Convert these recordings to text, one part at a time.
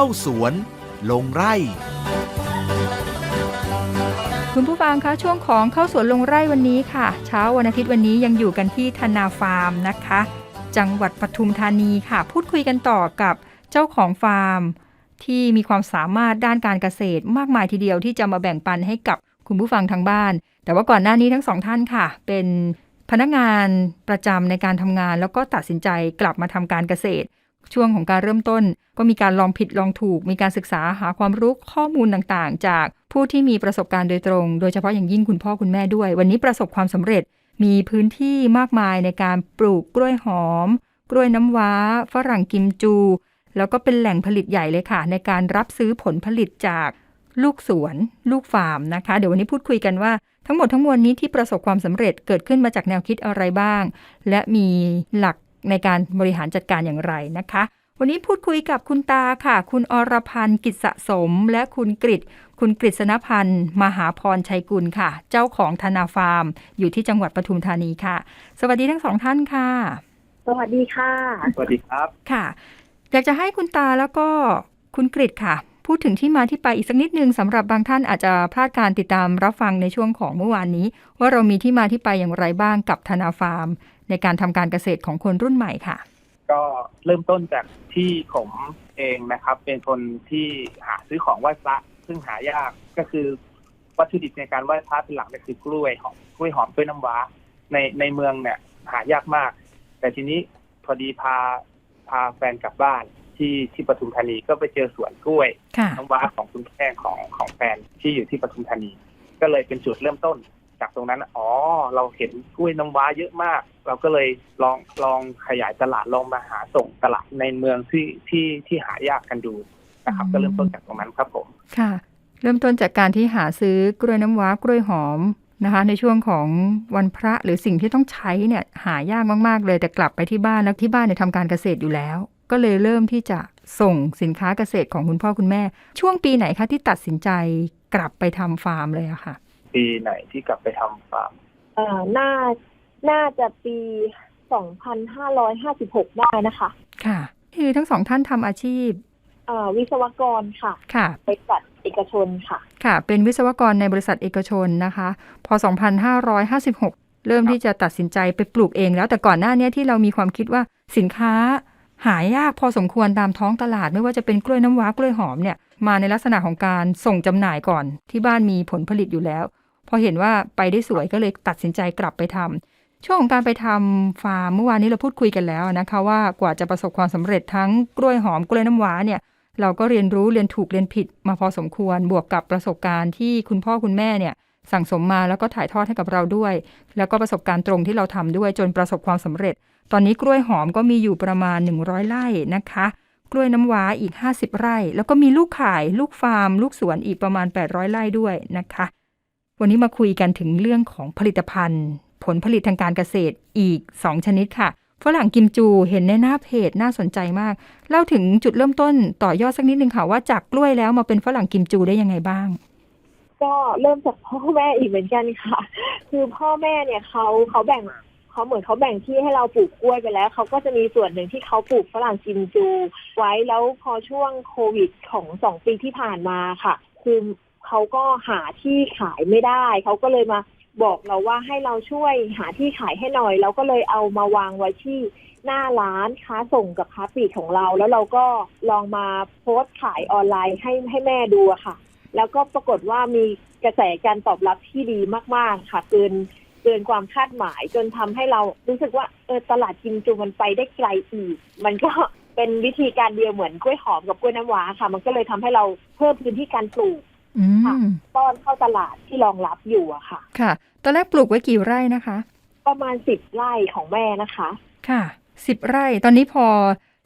เข้าสวน ลงไร่ คุณผู้ฟังคะช่วงของเข้าสวนลงไร่วันนี้ค่ะ เช้าวันอาทิตย์วันนี้ยังอยู่กันที่ธนาฟาร์มนะคะ จังหวัดปทุมธานีค่ะ พูดคุยกันต่อกับเจ้าของฟาร์ม ที่มีความสามารถด้านการเกษตรมากมายทีเดียวที่จะมาแบ่งปันให้กับคุณผู้ฟังทางบ้าน แต่ว่าก่อนหน้านี้ทั้งสองท่านค่ะ เป็นพนักงานประจำในการทำงาน แล้วก็ตัดสินใจกลับมาทำการเกษตร ช่วงของการเริ่มต้น ก็มีการลองผิดลองถูก มีการศึกษาหาความรู้ข้อมูลต่างๆ จากผู้ที่มีประสบการณ์โดยตรง โดยเฉพาะอย่างยิ่งคุณพ่อคุณแม่ด้วย วันนี้ประสบความสำเร็จมีพื้นที่มากมายในการปลูกกล้วยหอม กล้วยน้ำว้า ฝรั่งกิมจู แล้วก็เป็นแหล่งผลิตใหญ่เลยค่ะ ในการรับซื้อผลผลิตจากลูกสวน ลูกฟาร์มนะคะ เดี๋ยววันนี้พูดคุยกันว่า ทั้งหมดทั้งมวลนี้ที่ประสบความสำเร็จเกิดขึ้นมาจากแนวคิดอะไรบ้าง และมีหลักในการบริหารจัดการอย่างไรนะคะ วันนี้พูดคุยกับคุณตาค่ะ คุณอรพันธ์กิจสะสม และคุณกริตคุณกฤษณพันธ์ มหาพรชัยกุลค่ะ เจ้าของธนาฟาร์ม อยู่ที่จังหวัดปทุมธานีค่ะ สวัสดีทั้งสองท่านค่ะ สวัสดีค่ะ สวัสดีครับค่ะ อยากจะให้คุณตาแล้วก็คุณกริตค่ะ พูดถึงที่มาที่ไปอีกสักนิดนึงสำหรับบางท่านอาจจะพลาดการติดตามรับฟังในช่วงของเมื่อวานนี้ ว่าเรามีที่มาที่ไปอย่างไรบ้างกับธนาฟาร์ม ในการทำการเกษตรของคนรุ่นใหม่ค่ะ ก็เริ่มต้นจาก ที่ผมเองนะครับ เป็นคนที่หาซื้อของไหว้พระซึ่งหายากก็คือวัตถุดิบในการไหว้พระเป็นหลักเนี่ยคือกล้วยหอมกล้วยหอมกล้วยน้ำว้า ในในเมืองเนี่ย หายากมาก แต่ทีนี้พอดีพาพาแฟนกลับบ้านที่ที่ปทุมธานีก็ไปเจอสวนกล้วยค่ะน้ำว้าของคุณแม่ของของแฟนที่อยู่ที่ปทุมธานี ก็เลยเป็นจุดเริ่มต้น จากตรงนั้นอ๋อเราเห็นกล้วยน้ำว้าเยอะมาก เราก็เลยลองลองขยายตลาดลองมาหาส่งตลาดในเมืองที่ที่ที่หายากกันดูนะครับอืมก็เริ่มต้นจากตรงนั้นครับผมค่ะ เริ่มต้นจากการที่หาซื้อกล้วยน้ำว้ากล้วยหอมนะคะในช่วงของวันพระหรือสิ่งที่ต้องใช้เนี่ยหายากมากๆ เลยแต่กลับไปที่บ้านแล้วที่บ้านเนี่ยทำการเกษตรอยู่แล้ว ก็เลยเริ่มที่จะส่งสินค้าเกษตรของคุณพ่อคุณแม่ ช่วงปีไหนคะที่ตัดสินใจกลับไปทำฟาร์มเลยอะค่ะ ปีไหนที่กลับไปทำฟาร์มเอ่อน่าน่าจะปี2556ได้นะคะ ค่ะ คือทั้งสองท่านทำอาชีพเอ่อวิศวกรค่ะ ค่ะ บริษัทเอกชนค่ะ ค่ะ เป็นวิศวกรในบริษัทเอกชนนะคะ พอ 2556 เริ่มที่จะตัดสินใจไปปลูกเองแล้วแต่ก่อนหน้านี้ที่เรามีความคิดว่าสินค้า หายากพอสมควรตามท้องตลาดไม่ว่าจะเป็นกล้วยน้ำว้ากล้วยหอมเนี่ยมาในลักษณะของการส่งจำหน่ายก่อน ที่บ้านมีผลผลิตอยู่แล้ว พอเห็นว่าไปได้สวยก็เลยตัดสินใจกลับไปทำช่วงของการไปทำฟาร์มเมื่อวานนี้เราพูดคุยกันแล้วนะคะว่ากว่าจะประสบความสำเร็จทั้งกล้วยหอมกล้วยน้ำว้าเนี่ยเราก็เรียนรู้เรียนถูกเรียนผิดมาพอสมควรบวกกับประสบการณ์ที่คุณพ่อคุณแม่เนี่ยสั่งสมมาแล้วก็ถ่ายทอดให้กับเราด้วย แล้วก็ประสบการณ์ตรงที่เราทำด้วยจนประสบความสำเร็จ ตอนนี้กล้วยหอมก็มีอยู่ประมาณ 100 ไร่นะคะ กล้วยน้ำว้าอีก 50 ไร่ แล้วก็มีลูกข่าย ลูกฟาร์ม ลูกสวนอีกประมาณ 800 ไร่ด้วยนะคะ วันนี้มาคุยกันถึงเรื่องของผลิตภัณฑ์ ผลผลิตทางการเกษตรอีก 2 ชนิดค่ะฝรั่งกิมจูเห็นในหน้าเพจน่าสนใจมาก เล่าถึงจุดเริ่มต้นต่อยอดสักนิดนึงค่ะว่าจากกล้วยแล้วมาเป็นฝรั่งกิมจูได้ยังไงบ้าง ก็เริ่มจากพ่อแม่อีกเหมือนกันค่ะ คือพ่อแม่เนี่ยเขาเขาแบ่ง เขาเหมือนเขาแบ่งที่ให้เราปลูกกล้วยไปแล้วเขาก็จะมีส่วนหนึ่งที่เขาปลูกฝรั่งกิมจู ไว้แล้วพอช่วงโควิดของสองปีที่ผ่านมาค่ะ คือเขาก็หาที่ขายไม่ได้ เขาก็เลยมาบอกเราว่าให้เราช่วยหาที่ขายให้หน่อยเราก็เลยเอามาวางไว้ที่หน้าร้านค้าส่งกับค้าปลีกของเรา แล้วเราก็ลองมาโพสต์ขายออนไลน์ให้ให้แม่ดูค่ะ แล้วก็ปรากฏว่ามีกระแสการตอบรับที่ดีมาก ๆ ค่ะเกิน เกินความคาดหมายจนทำให้เรารู้สึกว่าเออตลาดกิมจูมันไปได้ไกลอีก มันก็เป็นวิธีการเดียวเหมือนกล้วยหอมกับกล้วยน้ำว้าค่ะ มันก็เลยทำให้เราเพิ่มพื้นที่การปลูกอืค่ะมต้อนเข้าตลาดที่รองรับอยู่อะค่ะ ค่ะ ตอนแรกปลูกไว้กี่ไร่นะคะ ประมาณสิบไร่ของแม่นะคะ ค่ะสิบไร่ ตอนนี้พอ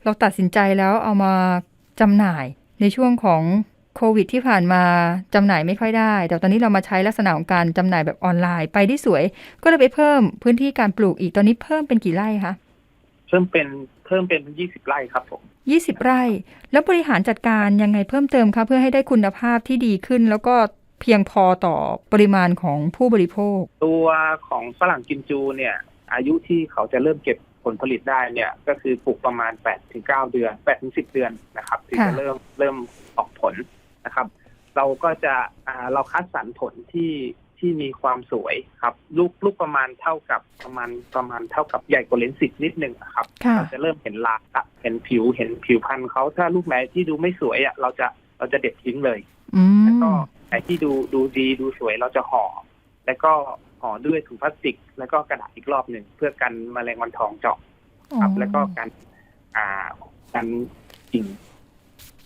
เราตัดสินใจแล้วเอามาจำหน่ายในช่วงของ โควิดที่ผ่านมาจำหน่ายไม่ค่อยได้ แต่ตอนนี้เรามาใช้ลักษณะของการจำหน่ายแบบออนไลน์ไปได้สวย ก็เลยไปเพิ่มพื้นที่การปลูกอีกตอนนี้เพิ่มเป็นกี่ไร่คะเพิ่มเป็นเพิ่มเป็นยี่สิบไร่ครับผมยี่สิบไร่ แล้วบริหารจัดการยังไงเพิ่มเติมคะเพื่อให้ได้คุณภาพที่ดีขึ้น แล้วก็เพียงพอต่อปริมาณของผู้บริโภค ตัวของฝรั่งกิมจูเนี่ย อายุที่เขาจะเริ่มเก็บผลผลิตได้เนี่ยก็คือปลูกประมาณ8ปถึงเเดือน8ปถึงสิเดือนนะครับถึงค่ะจะเริ่มเริ่มออกผล นะครับ เราก็จะอ่าเราคัดสรรผลที่ที่มีความสวยครับลูกลูกประมาณเท่ากับประมาณประมาณเท่ากับใหญ่กว่าเลนส์สิบนิดนึงอะครับค่ะเราจะเริ่มเห็นลากละเห็นผิวเห็นผิวพันธุ์เขาถ้าลูกไหนที่ดูไม่สวยอะเราจะเราจะเด็ดทิ้งเลยอืมแล้วก็ไหนที่ดูดูดีดูสวยเราจะห่อ แล้วก็ห่อด้วยถุงพลาสติก แล้วก็กระดาษอีกรอบหนึ่งเพื่อกันแมลงวันทองเจาะครับ แล้วก็การอ่าการกิ่ง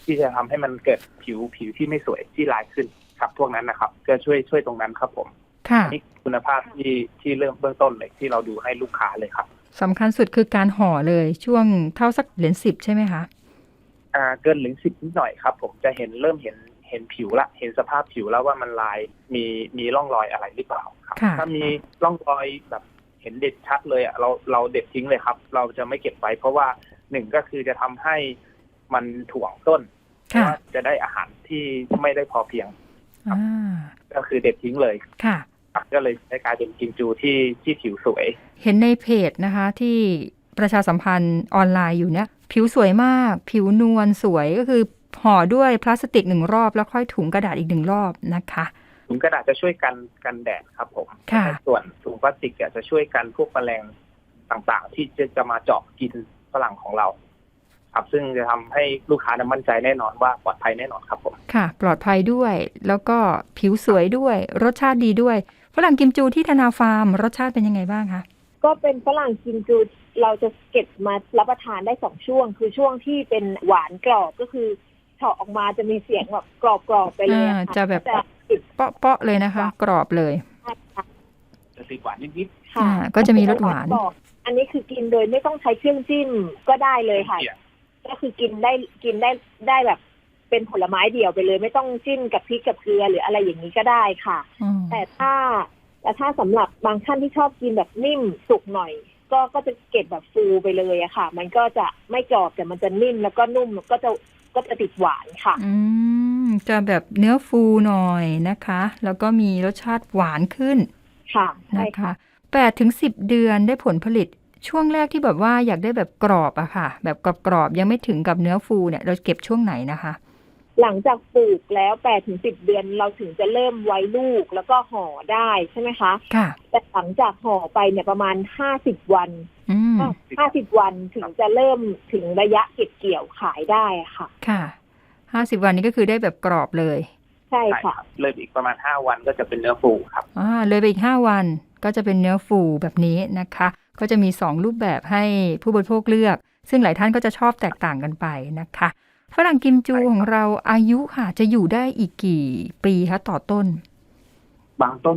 ที่จะทำให้มันเกิดผิวผิวที่ไม่สวยที่ลายขึ้นครับ พวกนั้นนะครับ ก็ช่วยช่วยตรงนั้นครับผมค่ะนี่คุณภาพที่ที่เริ่มเบื้องต้นเลยที่เราดูให้ลูกค้าเลยครับสำคัญสุดคือการห่อเลยช่วงเท่าสักเหรียญสิบใช่ไหมคะอ่าเกินหรือสิบนิดหน่อยครับ ผมจะเห็นเริ่มเห็นเห็นผิวละ เห็นสภาพผิวแล้วว่ามันลายมีมีร่องรอยอะไรหรือเปล่าครับค่ะถ้ามีร่องรอยแบบเห็นเด็ดชัดเลยอะเราเราเด็ดทิ้งเลยครับ เราจะไม่เก็บไว้เพราะว่าหนึ่งก็คือจะทำให้ มันถ่วงต้นเพราะค่ะว่าจะได้อาหารที่ไม่ได้พอเพียงอ่าก็คือเด็ดทิ้งเลยค่ะครับก็เลยได้กลายเป็นกิมจูที่ที่ผิวสวย เห็นในเพจนะคะ ที่ประชาสัมพันธ์ออนไลน์อยู่เนี่ย ผิวสวยมาก ผิวนวลสวยก็คือห่อด้วยพลาสติกหนึ่งรอบ แล้วค่อยถุงกระดาษอีกหนึ่งรอบนะคะถุงกระดาษจะช่วยกันกันแดดครับผมค่ะและส่วนถุงพลาสติกเนี่ยจะช่วยกันพวกแมลงต่างๆ ที่จะจะมาเจาะกินฝรั่งของเรา ครับ ซึ่งจะทำให้ลูกค้านั้นมั่นใจแน่นอนว่าปลอดภัยแน่นอนครับผมค่ะ ปลอดภัยด้วย แล้วก็ผิวสวยด้วย รสชาติดีด้วยฝรั่งกิมจูที่ธนาฟาร์ม รสชาติเป็นยังไงบ้างคะก็เป็นฝรั่งกิมจูเราจะเก็บมารับประทานได้สองช่วง คือช่วงที่เป็นหวานกรอบก็คือเฉาะออกมาจะมีเสียงแบบกรอบๆไปเลยออ่าค่จะแบบจะติดเปาะๆเลยนะคะ กรอบเลยค่ะจะติดหวานนิดค่ะอ่าก็จะมีรสหวานกรอบอันนี้คือกินโดยไม่ต้องใช้เครื่องจิ้มก็ได้เลยๆค่ะเกี่ยวก็คือกินได้กินได้ได้แบบ เป็นผลไม้เดี่ยวไปเลย ไม่ต้องจิ้มกับพริกกับเกลือหรืออะไรอย่างนี้ก็ได้ค่ะอืมแต่ถ้าแต่ถ้าสำหรับบางท่านที่ชอบกินแบบนิ่มสุกหน่อย ก็ก็จะเก็บแบบฟูไปเลยอะค่ะ มันก็จะไม่กรอบแต่มันจะนิ่มแล้วก็นุ่มก็จะก็จะติดหวานค่ะ อืมจะแบบเนื้อฟูหน่อยนะคะ แล้วก็มีรสชาติหวานขึ้น ค่ะใช่นะค่ะคะแปดถึงสิบเดือนได้ผลผลิต ช่วงแรกที่แบบว่าอยากได้แบบกรอบอะค่ะ แบบกรอบๆยังไม่ถึงกับเนื้อฟูเนี่ย เราเก็บช่วงไหนนะคะ หลังจากปลูกแล้วแปดถึงสิบเดือนเราถึงจะเริ่มไว้ลูกแล้วก็ห่อได้ใช่ไหมคะค่ะแต่หลังจากห่อไปเนี่ยประมาณห้าสิบวันอืมห้าสิบวันถึงจะเริ่มถึงระยะเก็บเกี่ยวขายได้อะค่ะค่ะห้าสิบวันนี้ก็คือได้แบบกรอบเลย ใช่ใช่ค่ะครับเลยอีกประมาณห้าวันก็จะเป็นเนื้อฟูครับอ่าเลยไปอีกห้าวัน ก็จะเป็นเนื้อฟูแบบนี้นะคะ ก็จะมีสองรูปแบบให้ผู้บริโภคเลือก ซึ่งหลายท่านก็จะชอบแตกต่างกันไปนะคะฝรั่งกิมจูของเราอายุค่ะจะอยู่ได้อีกกี่ปีคะต่อต้น บางต้น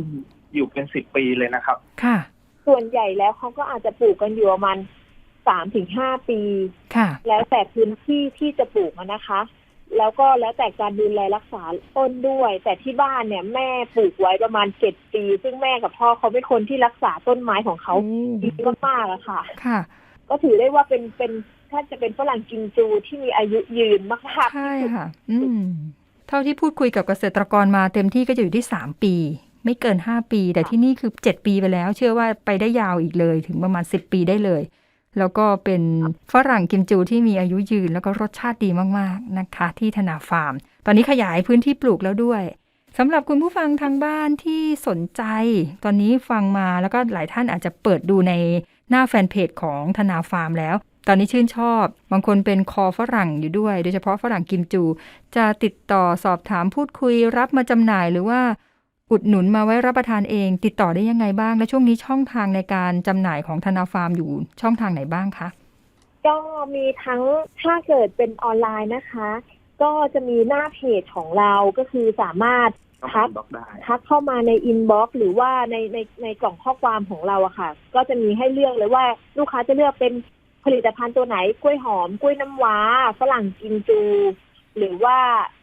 อยู่เป็นสิบปีเลยนะครับ ค่ะ ส่วนใหญ่แล้วเขาก็อาจจะปลูกกันอยู่ประมาณสามถึงห้าปี ค่ะ แล้วแต่พื้นที่ที่จะปลูกอะนะคะ แล้วก็แล้วแต่การดูแลรักษาต้นด้วย แต่ที่บ้านเนี่ยแม่ปลูกไว้ประมาณเจ็ดปี ซึ่งแม่กับพ่อเขาเป็นคนที่รักษาต้นไม้ของเขาดีมากๆอะค่ะ ค่ะ ก็ถือได้ว่าเป็นเป็นถ้าจะเป็นฝรั่งกิมจูที่มีอายุยืนมากๆใช่ที่สุดค่ะ อืมเท่าที่พูดคุยกับเกษตรกรมาเต็มที่ก็จะอยู่ที่สามปี ไม่เกินห้าปี แต่ที่นี่คือเจ็ดปีไปแล้ว เชื่อว่าไปได้ยาวอีกเลยถึงประมาณสิบปีได้เลย แล้วก็เป็นฝรั่งกิมจูที่มีอายุยืน แล้วก็รสชาติดีมากๆนะคะ ที่ธนาฟาร์ม ตอนนี้ขยายพื้นที่ปลูกแล้วด้วยสำหรับคุณผู้ฟังทางบ้านที่สนใจ ตอนนี้ฟังมาแล้วก็หลายท่านอาจจะเปิดดูในหน้าแฟนเพจของธนาฟาร์มแล้ว ตอนนี้ชื่นชอบ บางคนเป็นคอฝรั่งอยู่ด้วย โดยเฉพาะฝรั่งกิมจู จะติดต่อสอบถามพูดคุยรับมาจำหน่ายหรือว่า อุดหนุนมาไว้รับประทานเอง ติดต่อได้ยังไงบ้าง และช่วงนี้ช่องทางในการจำหน่ายของธนาฟาร์มอยู่ช่องทางไหนบ้างคะก็มีทั้งถ้าเกิดเป็นออนไลน์นะคะ ก็จะมีหน้าเพจของเราก็คือสามารถต้องครับบล็อกได้ทักเข้ามาในอินบ็อกซ์หรือว่าในในในกล่องข้อความของเราอะค่ะ ก็จะมีให้เลือกเลยว่าลูกค้าจะเลือกเป็นผลิตภัณฑ์ตัวไหนกล้วยหอม กล้วยน้ำว้า ฝรั่งกิมจู หรือว่า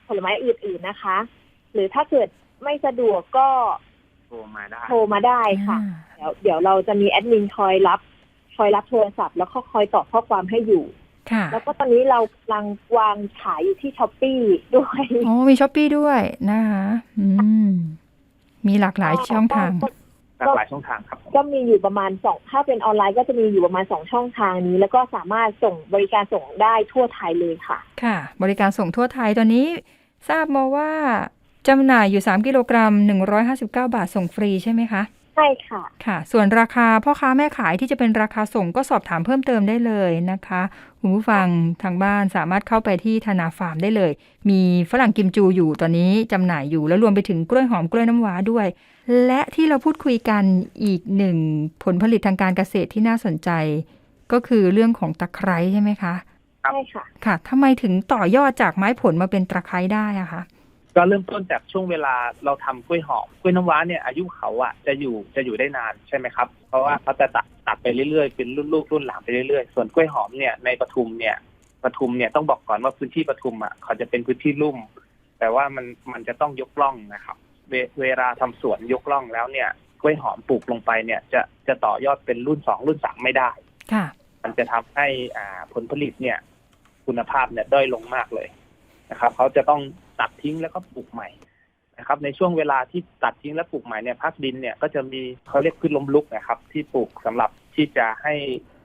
ผลไม้อื่นๆนะคะ หรือถ้าเกิด ไม่สะดวกก็โทรมาได้โทรมาได้ค่ะ เดี๋ยวเดี๋ยวเราจะมีแอดมินคอยรับ คอยรับโทรศัพท์ แล้วก็คอยตอบข้อความให้อยู่ค่ะ แล้วก็ตอนนี้เรากำลังวางขายอยู่ที่ช้อปปี้ด้วยอ๋อมีช้อปปี้ด้วยนะคะอืมมีหลากหลายช่องทางก็หลากหลายช่องทางครับ ก็มีอยู่ประมาณสองถ้าเป็นออนไลน์ก็จะมีอยู่ประมาณสองช่องทางนี้ แล้วก็สามารถส่งบริการส่งได้ทั่วไทยเลยค่ะ ค่ะ บริการส่งทั่วไทยตอนนี้ทราบมาว่า จำหน่ายอยู่ 3 กิโลกรัม 159 บาทส่งฟรีใช่ไหมคะ ใช่ค่ะ ค่ะ ส่วนราคาพ่อค้าแม่ขายที่จะเป็นราคาส่งก็สอบถามเพิ่มเติมได้เลยนะคะคุณผู้ฟังทางบ้านสามารถเข้าไปที่ธนาฟาร์มได้เลย มีฝรั่งกิมจูอยู่ตอนนี้จำหน่ายอยู่แล้วรวมไปถึงกล้วยหอมกล้วยน้ำว้าด้วย และที่เราพูดคุยกันอีกหนึ่งผลผลิตทางการเกษตรที่น่าสนใจ ก็คือเรื่องของตะไคร้ใช่ไหมคะครับใช่ค่ะ ค่ะทำไมถึงต่อยอดจากไม้ผลมาเป็นตะไคร้ได้อะคะ ก็เริ่มต้นจากช่วงเวลาเราทำกล้วยหอมกล้วยน้ำว้าเนี่ยอายุเขาอะจะอยู่จะอยู่ได้นานใช่ไหมครับ เพราะว่าเขาจะตัดตัดไปเรื่อยๆเป็นรุ่นลูกรุ่นหลานไปเรื่อยๆ ส่วนกล้วยหอมเนี่ยในปทุมเนี่ยปทุมเนี่ยต้องบอกก่อนว่าพื้นที่ปทุมอะเขาจะเป็นพื้นที่ลุ่ม แต่ว่ามันมันจะต้องยกล่องนะครับ เวเวลาทำสวนยกล่องแล้วเนี่ยกล้วยหอมปลูกลงไปเนี่ยจะจะต่อยอดเป็นรุ่นสองรุ่นสามไม่ได้ ค่ะ มันจะทำให้อ่าผลผลิตเนี่ย คุณภาพเนี่ยด้อยลงมากเลย นะครับเขาจะต้องตัดทิ้งแล้วก็ปลูกใหม่นะครับในช่วงเวลาที่ตัดทิ้งและปลูกใหม่เนี่ยพักดินเนี่ยก็จะมีเขาเรียกพืชล้มลุกนะครับ ที่ปลูกสำหรับที่จะให้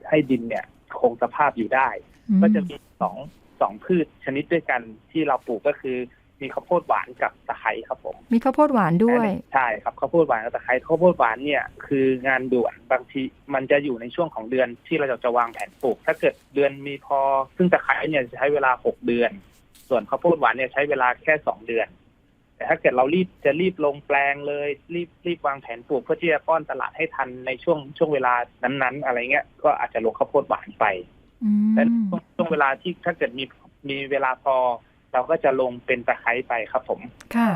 ให้ดินเนี่ยคงสภาพอยู่ได้อืมก็จะมีสองสองพืชชนิดด้วยกันที่เราปลูกก็คือ มีข้าวโพดหวานกับตะไคร้ครับผม มีข้าวโพดหวานด้วยใช่ครับข้าวโพดหวานกับตะไคร้ข้าวโพดหวานเนี่ยคืองานด่วนบางทีมันจะอยู่ในช่วงของเดือนที่เราจะวางแผนปลูก ถ้าเกิดเดือนมีพอซึ่งตะไคร้เนี่ยจะใช้เวลาหกเดือน ส่วนข้าวโพดหวานเนี่ยใช้เวลาแค่สองเดือน แต่ถ้าเกิดเรารีบจะรีบลงแปลงเลย รีบรีบวางแผนปลูกเพื่อที่จะป้อนตลาดให้ทันในช่วงช่วงเวลานั้นๆ อะไรเงี้ยก็อาจจะลงข้าวโพดหวานไปอืมแต่ช่วงช่วงเวลาที่ถ้าเกิดมีมีเวลาพอ เราก็จะลงเป็นตะไคร้ไปครับผม ค่ะ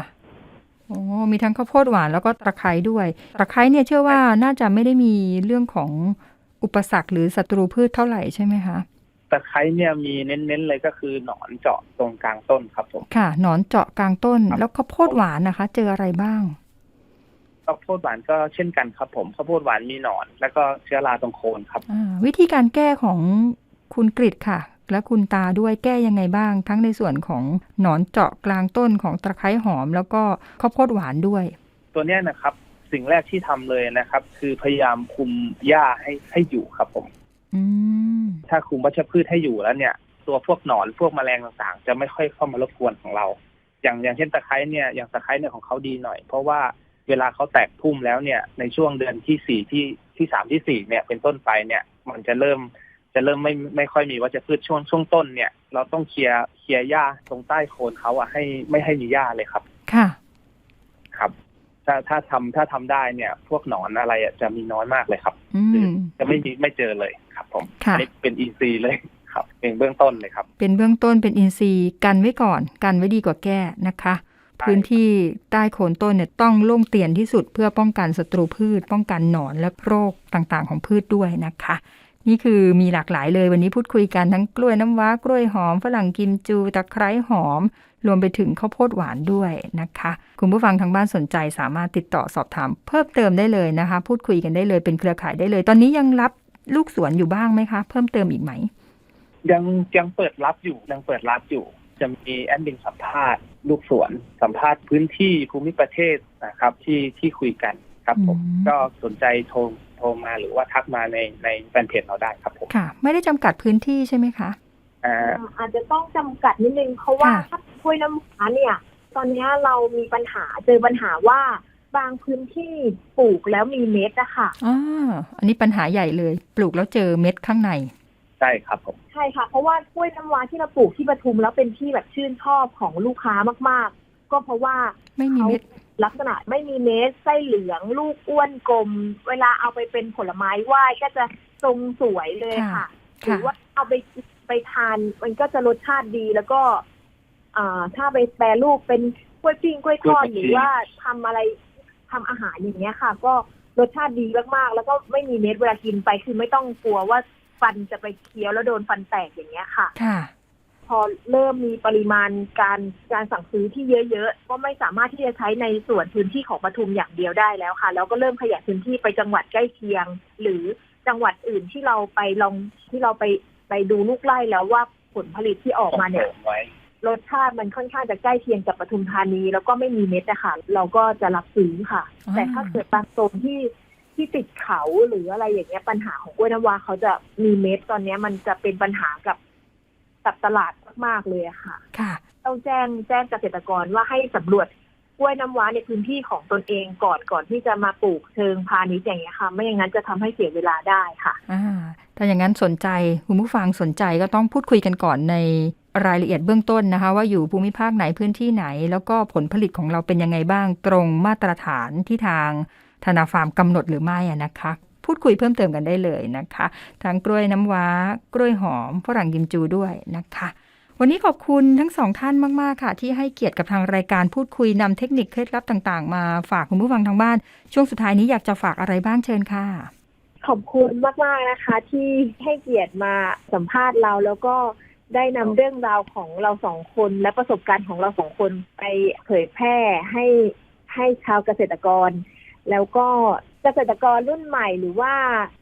โอ้มีทั้งข้าวโพดหวานแล้วก็ตะไคร้ด้วย ตะไคร้เนี่ยเชื่อว่าน่าจะไม่ได้มีเรื่องของอุปสรรคหรือศัตรูพืชเท่าไหร่ใช่ไหมคะ ตะไคร้เนี่ยมีเน้นๆเลยก็คือหนอนเจาะตรงกลางต้นครับผมค่ะหนอนเจาะกลางต้นครับแล้วข้าวโพดหวานนะคะ เจออะไรบ้างข้าวโพดหวานก็เช่นกันครับผมข้าวโพดหวานมีหนอน แล้วก็เชื้อราตรงโคนครับอ่าวิธีการแก้ของคุณกริดค่ะ และคุณตาด้วยแก้ยังไงบ้าง ทั้งในส่วนของหนอนเจาะกลางต้นของตะไคร้หอม แล้วก็ข้าวโพดหวานด้วย ตัวเนี้ยนะครับ สิ่งแรกที่ทำเลยนะครับ คือพยายามคุมหญ้าให้ให้อยู่ครับผมอืม ถ้าคุมวัชพืชให้อยู่แล้วเนี่ย ตัวพวกหนอนพวกแมลงต่างๆ จะไม่ค่อยเข้ามารบกวนของเรา อย่างอย่างเช่นตะไคร้เนี่ยอย่างตะไคร้เนี่ยของเขาดีหน่อย เพราะว่าเวลาเขาแตกพุ่มแล้วเนี่ยในช่วงเดือนที่สี่ที่ที่สามที่สี่เนี่ยเป็นต้นไปเนี่ย มันจะเริ่มจะเริ่มไม่ไม่ค่อยมีวัชพืชช่วงช่วงต้นเนี่ย เราต้องเคลียร์เคลียร์หญ้าตรงใต้โคนเขาอะให้ไม่ให้มีหญ้าเลยครับ ค่ะครับ ถ้าถ้าทำถ้าทำได้เนี่ย พวกหนอนอะไรอะจะมีน้อยมากเลยครับอืมจะไม่มีไม่เจอเลยครับผมค่ะอันี้เป็นอีซีเลยครับ เป็นเบื้องต้นเลยครับ เป็นเบื้องต้นเป็นอินทรีย์กันไว้ก่อน กันไว้ดีกว่าแก้นะคะใช่พื้นที่ใต้โคนต้นเนี่ยต้องโล่งเตียนที่สุดเพื่อป้องกันศัตรูพืช ป้องกันหนอนและโรคต่างๆ ของพืชด้วยนะคะนี่คือมีหลากหลายเลยวันนี้พูดคุยกันทั้งกล้วยน้ำว้ากล้วยหอมฝรั่งกิมจูตะไคร้หอม รวมไปถึงข้าวโพดหวานด้วยนะคะ คุณผู้ฟังทางบ้านสนใจสามารถติดต่อสอบถาม เพิ่มเติมได้เลยนะคะ พูดคุยกันได้เลยเป็นเครือข่ายได้เลย ตอนนี้ยังรับลูกสวนอยู่บ้างไหมคะ เพิ่มเติมอีกไหม ยังยังเปิดรับอยู่ยังเปิดรับอยู่ จะมีแอดมินสัมภาษณ์ ลูกสวนสัมภาษณ์พื้นที่ภูมิประเทศนะครับ ที่ที่คุยกันครับผมอืมก็สนใจโทรโทรมาหรือว่าทักมาในในแฟนเพจเราได้ครับผมค่ะ ไม่ได้จำกัดพื้นที่ใช่ไหมคะ อ่าอ่าอาจจะต้องจำกัดนิดนึง เพราะว่าค่ะถ้ากล้วยน้ำว้าเนี่ย ตอนเนี้ยเรามีปัญหาเจอปัญหาว่าบางพื้นที่ปลูกแล้วมีเม็ดอะค่ะอ่าอันนี้ปัญหาใหญ่เลย ปลูกแล้วเจอเม็ดข้างใน ใช่ครับผมใช่ค่ะ เพราะว่ากล้วยน้ำว้าที่เราปลูกที่ปทุมแล้วเป็นที่แบบชื่นชอบของลูกค้ามาก ๆ ก็เพราะว่าไม่มีเม็ดลักษณะไม่มีเม็ดไส้เหลือง ลูกอ้วนกลม เวลาเอาไปเป็นผลไม้ไหว้ก็จะทรงสวยเลยค่ะหรือว่าเอาไป ไปทานมันก็จะรสชาติดีแล้วก็ อ่า ถ้าไปแปรรูปเป็นกล้วยปิ้งกล้วยทอดหรือว่าทำอะไรทำอาหารอย่างเงี้ยค่ะ ก็รสชาติดีมากๆ แล้วก็ไม่มีเม็ดเวลากินไปคือไม่ต้องกลัวว่าฟันจะไปเคี้ยวแล้วโดนฟันแตกอย่างเงี้ยค่ะ ค่ะพอเริ่มมีปริมาณการการสั่งซื้อที่เยอะๆ ก็ไม่สามารถที่จะใช้ในส่วนพื้นที่ของปทุมอย่างเดียวได้แล้วค่ะ แล้วก็เริ่มขยายพื้นที่ไปจังหวัดใกล้เคียง หรือจังหวัดอื่นที่เราไปลองที่เราไป ไปดูลูกไล่แล้วว่าผลผลิตที่ออกมาเนี่ยส่งไว้รสชาติมันค่อนข้างจะใกล้เคียงกับปทุมธานี แล้วก็ไม่มีเม็ดนะคะเราก็จะรับซื้อค่ะอ่าแต่ถ้าเกิดบางโซนที่ที่ติดเขาหรืออะไรอย่างเงี้ยปัญหาของกล้วยน้ำว้าเขาจะมีเม็ดตอนเนี้ยมันจะเป็นปัญหากับกับตลาดมากๆเลยอะค่ะ ค่ะ ต้องแจ้งแจ้งเกษตรกรว่าให้สำรวจ กล้วยน้ำว้าในพื้นที่ของตนเองก่อนก่อนที่จะมาปลูกเชิงพาณิชย์อย่างเงี้ยค่ะ ไม่อย่างนั้นจะทำให้เสียเวลาได้ค่ะอ่าถ้าอย่างนั้นสนใจคุณผู้ฟังสนใจก็ต้องพูดคุยกันก่อนในรายละเอียดเบื้องต้นนะคะ ว่าอยู่ภูมิภาคไหนพื้นที่ไหน แล้วก็ผลผลิตของเราเป็นยังไงบ้างตรงมาตรฐานที่ทางธนาฟาร์มกำหนดหรือไม่นะคะ พูดคุยเพิ่มเติมกันได้เลยนะคะ ทั้งกล้วยน้ำว้ากล้วยหอมฝรั่งกิมจูด้วยนะคะ วันนี้ขอบคุณทั้งสองท่านมาก ๆ ค่ะ ที่ให้เกียรติกับทางรายการพูดคุยนำเทคนิคเคล็ดลับต่าง ๆ มาฝากคุณผู้ฟังทางบ้าน ช่วงสุดท้ายนี้อยากจะฝากอะไรบ้างเชิญค่ะ ขอบคุณมาก ๆ นะคะ ที่ให้เกียรติมาสัมภาษณ์เราแล้วก็ได้นำเรื่องราวของเราสองคน และประสบการณ์ของเราสองคนไปเผยแพร่ให้ให้ชาวเกษตรกร แล้วก็เกษตรกรรุ่นใหม่หรือว่า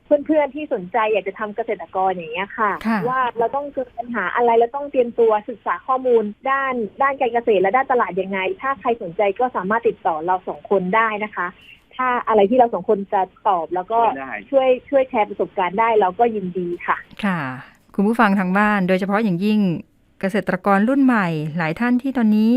เพื่อนๆที่สนใจอยากจะทำเกษตรกรอย่างเงี้ยค่ะค่ะ ว่าเราต้องเจอปัญหาอะไรแล้วต้องเตรียมตัวศึกษาข้อมูล ด้านด้านการเกษตรและด้านตลาดยังไง ถ้าใครสนใจก็สามารถติดต่อเราสองคนได้นะคะ ถ้าอะไรที่เราสองคนจะตอบแล้วก็ได้ช่วยช่วยแชร์ประสบการณ์ได้เราก็ยินดีค่ะ ค่ะ คุณผู้ฟังทางบ้าน โดยเฉพาะอย่างยิ่งเกษตรกรรุ่นใหม่ หลายท่านที่ตอนนี้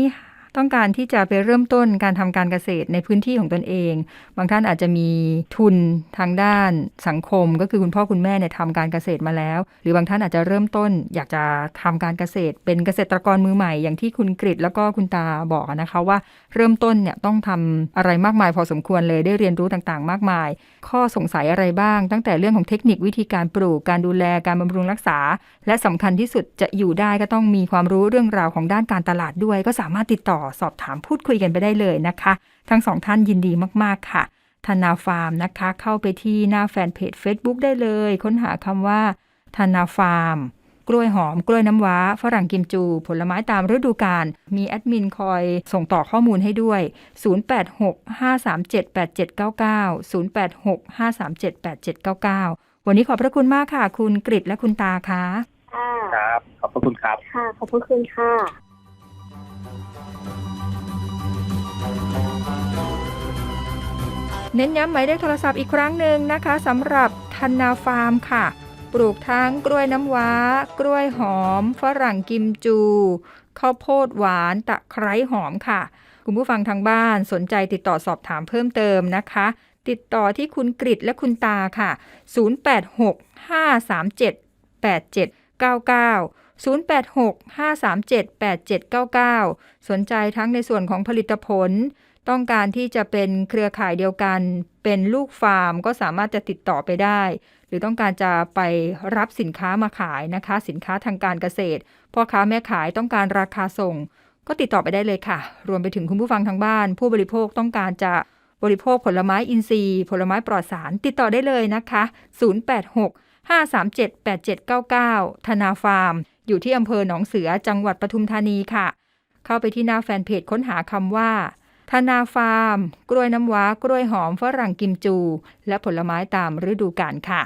ต้องการที่จะไปเริ่มต้นการทำการเกษตรในพื้นที่ของตนเอง บางท่านอาจจะมีทุนทางด้านสังคม ก็คือคุณพ่อคุณแม่เนี่ยทำการเกษตรมาแล้ว หรือบางท่านอาจจะเริ่มต้น อยากจะทำการเกษตร เป็นเกษตรกรมือใหม่ อย่างที่คุณกริตแล้วก็คุณตาบอกนะคะว่าเริ่มต้นเนี่ยต้องทำอะไรมากมายพอสมควรเลยได้เรียนรู้ต่างๆ มากมาย ข้อสงสัยอะไรบ้าง ตั้งแต่เรื่องของเทคนิควิธีการปลูกการดูแลการบำรุงรักษา และสำคัญที่สุดจะอยู่ได้ก็ต้องมีความรู้เรื่องราวของด้านการตลาดด้วย ก็สามารถติดต่อสอบถามพูดคุยกันไปได้เลยนะคะ ทั้งสองท่านยินดีมากๆค่ะธนาฟาร์มนะคะ เข้าไปที่หน้าแฟนเพจ Facebook ได้เลย ค้นหาคำว่าธนาฟาร์ม กล้วยหอม กล้วยน้ำว้า ฝรั่งกิมจู ผลไม้ตามฤดูกาล มีแอดมินคอยส่งต่อข้อมูลให้ด้วย 086-537-8799 086-537-8799 วันนี้ขอบพระคุณมากค่ะ คุณกริตและคุณตาคะค่ะ ครับ ขอบพระคุณครับ ค่ะ ขอบพระคุณค่ะ เน้นย้ำหมายเลขโทรศัพท์อีกครั้งหนึ่งนะคะสำหรับธนาฟาร์มค่ะ ปลูกทั้งกล้วยน้ำว้า กล้วยหอม ฝรั่งกิมจูข้าวโพดหวานตะไคร้หอมค่ะ คุณผู้ฟังทางบ้านสนใจติดต่อสอบถามเพิ่มเติมนะคะ ติดต่อที่คุณกริตและคุณตาค่ะ 086 537 8799 086 537 8799 สนใจทั้งในส่วนของผลิตผล ต้องการที่จะเป็นเครือข่ายเดียวกัน เป็นลูกฟาร์ม ก็สามารถจะติดต่อไปได้ หรือต้องการจะไปรับสินค้ามาขายนะคะ สินค้าทางการเกษตรพ่อค้าแม่ขายต้องการราคาส่ง ก็ติดต่อไปได้เลยค่ะ รวมไปถึงคุณผู้ฟังทางบ้าน ผู้บริโภคต้องการจะบริโภคผลไม้อินทรีย์ ผลไม้ปลอดสาร ติดต่อได้เลยนะคะ 086 537 8799 ธนาฟาร์ม อยู่ที่อำเภอหนองเสือจังหวัดปทุมธานีค่ะ เข้าไปที่หน้าแฟนเพจค้นหาคำว่า ธนาฟาร์ม กล้วยน้ำว้า กล้วยหอม ฝรั่งกิมจู และผลไม้ตามฤดูกาลค่ะ